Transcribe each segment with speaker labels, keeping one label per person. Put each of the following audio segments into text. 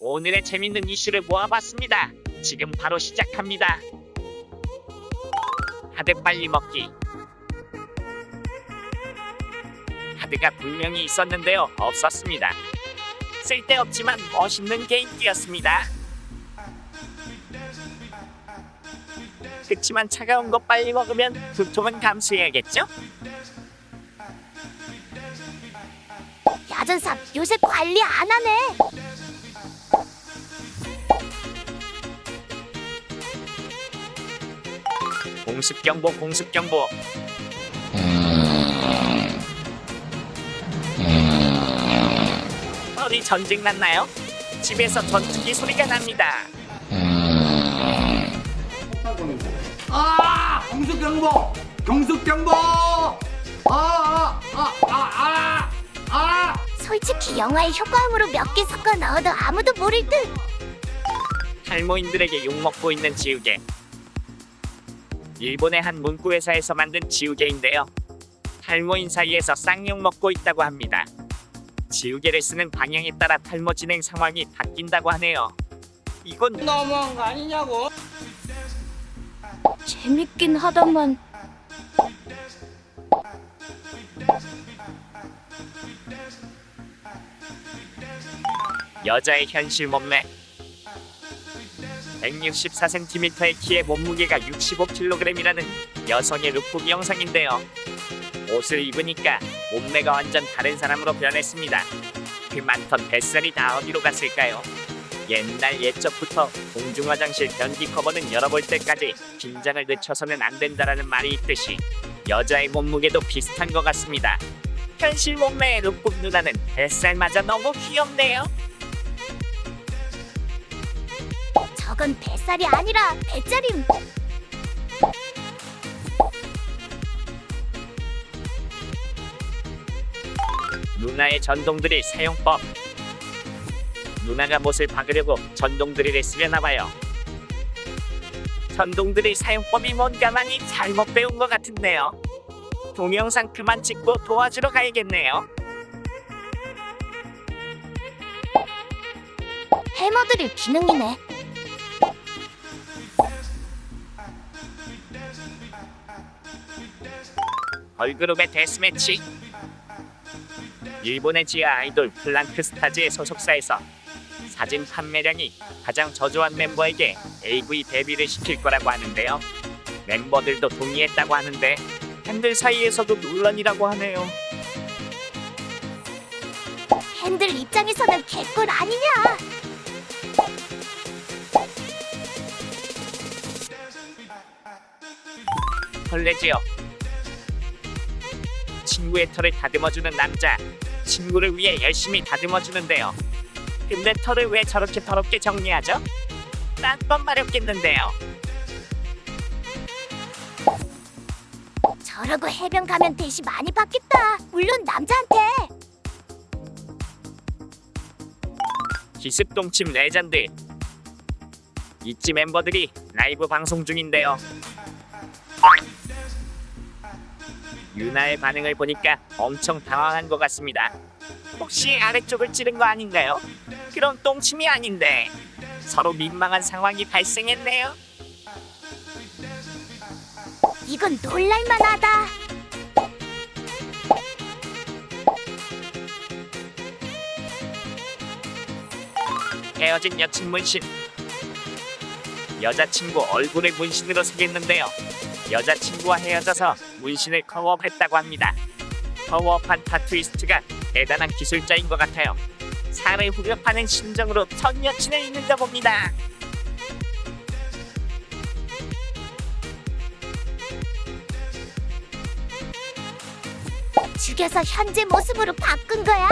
Speaker 1: 오늘의 재밌는 이슈를 모아봤습니다. 지금 바로 시작합니다. 하드 빨리 먹기. 하드가 분명히 있었는데요. 없었습니다. 쓸데없지만 멋있는 게임기였습니다. 그치만 차가운 거 빨리 먹으면 두통은 감수해야겠죠?
Speaker 2: 야전삽 요새 관리 안 하네.
Speaker 1: 공습 경보 공습 경보 어디 전쟁 났나요? 집에서 전투기 소리가 납니다.
Speaker 3: 아! 경숙 경보! 경숙 경보! 아! 아! 아! 아! 아! 아!
Speaker 2: 솔직히 영화의 효과음으로 몇 개 섞어 넣어도 아무도 모를 듯.
Speaker 1: 탈모인들에게 욕 먹고 있는 지우개. 일본의 한 문구 회사에서 만든 지우개인데요. 탈모인 사이에서 쌍욕 먹고 있다고 합니다. 지우개를 쓰는 방향에 따라 탈모 진행 상황이 바뀐다고 하네요. 이건
Speaker 4: 너무한 거 아니냐고?
Speaker 2: 재밌긴 하다만
Speaker 1: 여자의 현실 몸매 164cm의 키에 몸무게가 65kg이라는 여성의 룩북 영상인데요. 옷을 입으니까 몸매가 완전 다른 사람으로 변했습니다. 그 많던 뱃살이 다 어디로 갔을까요? 옛날 옛적부터 공중화장실 변기 커버는 열어볼 때까지 긴장을 늦춰서는 안 된다라는 말이 있듯이 여자의 몸무게도 비슷한 것 같습니다. 현실 몸매의 룩북 누나는 뱃살마저 너무 귀엽네요.
Speaker 2: 저건 뱃살이 아니라 배짜림.
Speaker 1: 누나의 전동드릴 사용법 누나가 못을 박으려고 전동드릴을 쓰려나 봐요 전동드릴 사용법이 뭔가 많이 잘못 배운 것 같은데요 동영상 그만 찍고 도와주러 가야겠네요
Speaker 2: 해머드릴 기능이네.
Speaker 1: 걸그룹의 데스매치. 일본의 지하 아이돌 플랑크 스타즈의 소속사에서 사진 판매량이 가장 저조한 멤버에게 AV 데뷔를 시킬 거라고 하는데요. 멤버들도 동의했다고 하는데 팬들 사이에서도 논란이라고 하네요.
Speaker 2: 팬들 입장에서는 개꿀 아니냐?
Speaker 1: 설레지요. 친구의 털을 다듬어주는 남자. 친구를 위해 열심히 다듬어주는데요. 근데 털을 왜 저렇게 더럽게 정리하죠? 딴번 마렵겠는데요.
Speaker 2: 저러고 해변 가면 대시 많이 받겠다. 물론 남자한테.
Speaker 1: 기습동침 레전드. 이지 멤버들이 라이브 방송 중인데요. 유나의 반응을 보니까 엄청 당황한 것 같습니다. 혹시 아래쪽을 찌른 거 아닌가요? 그런 똥침이 아닌데 서로 민망한 상황이 발생했네요.
Speaker 2: 이건 놀랄만하다.
Speaker 1: 헤어진 여친 문신 여자친구 얼굴을 문신으로 새겼는데요. 여자친구와 헤어져서 문신을 커버했다고 합니다. 커버한 타투이스트가 대단한 기술자인 것 같아요. 살을 후벼파는 심정으로 전 여친을 잊는가 봅니다.
Speaker 2: 죽여서 현재 모습으로 바꾼 거야?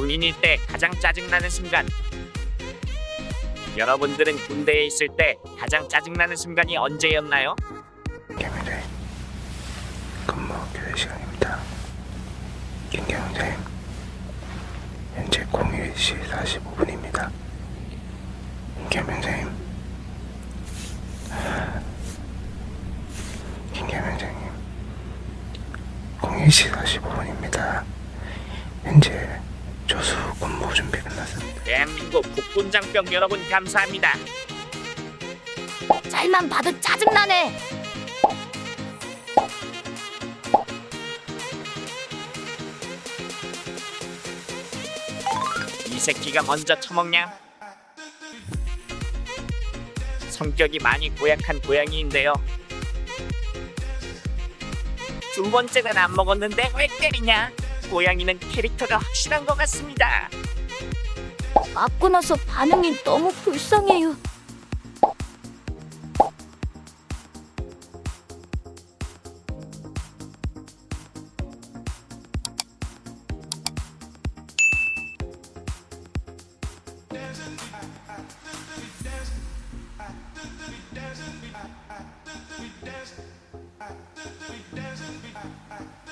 Speaker 1: 군인일 때 가장 짜증나는 순간 여러분들은 군대에 있을 때 가장 짜증나는 순간이 언제였나요?
Speaker 5: 김경재 근무 교대 시간입니다. 김경재 현재 01시 45분입니다. 김경재 김경재님 1시 45분입니다. 현재 조수 근무 준비 끝났습니다.
Speaker 1: 대한민국 국군장병 여러분 감사합니다.
Speaker 2: 잘만 봐도 짜증나네.
Speaker 1: 이 새끼가 먼저 처먹냐? 성격이 많이 고약한 고양이인데요. 두 번째는 안 먹었는데 왜 때리냐? 고양이는 캐릭터가 확실한 것 같습니다.
Speaker 2: 맞고 나서 반응이 너무 불쌍해요.